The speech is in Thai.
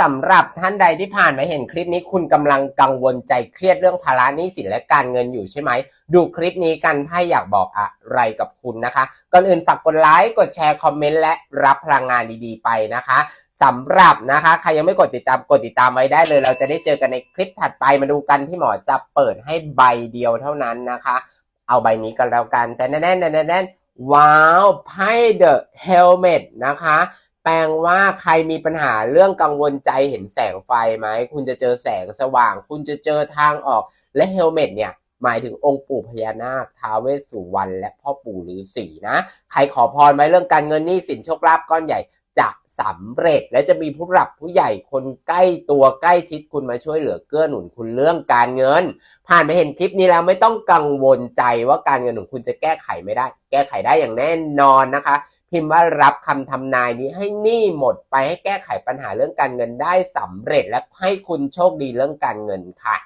สำหรับท่านใดที่ผ่านมาเห็นคลิปนี้คุณกำลังกังวลใจเครียดเรื่องภาระหนี้สินและการเงินอยู่ใช่ไหม ดูคลิปนี้กันถ้าอยากบอกอะไรกับคุณนะคะก่อนอื่นฝากกดไลค์กดแชร์คอมเมนต์และรับพลังงานดีๆไปนะคะสำหรับนะคะใครยังไม่กดติดตามกดติดตามไว้ได้เลย เราจะได้เจอกันในคลิปถัดไปมาดูกันที่หมอจะเปิดให้ใบเดียวเท่านั้นนะคะ เอาใบนี้กันแล้วกันแต่แน่ๆแน่ๆว้าวไพ่ The Helmet นะคะ แปลว่าใครมีปัญหาเรื่องกังวลใจเห็นแสงไฟไหม คุณจะเจอแสงสว่าง คุณจะเจอทางออก และเฮลเมตเนี่ยหมายถึงองค์ปู่พญานาคท้าวเวสสุวรรณและพ่อปู่ฤาษีนะ ใครขอพรไว้เรื่องการเงินหนี้สินโชคลาภก้อนใหญ่จะสำเร็จและจะมีผู้หลักผู้ใหญ่คนใกล้ตัวใกล้ชิดคุณมาช่วยเหลือเกื้อหนุนคุณเรื่องการเงิน ผ่านไปเห็นคลิปนี้แล้วไม่ต้องกังวลใจว่าการเงินของคุณจะแก้ไขไม่ได้ แก้ไขได้อย่างแน่นอนนะคะ พิมพ์ว่ารับคำทำนายนี้ให้หนี้หมดไปให้แก้ไขปัญหาเรื่องการเงินได้สำเร็จและให้คุณโชคดีเรื่องการเงินค่ะ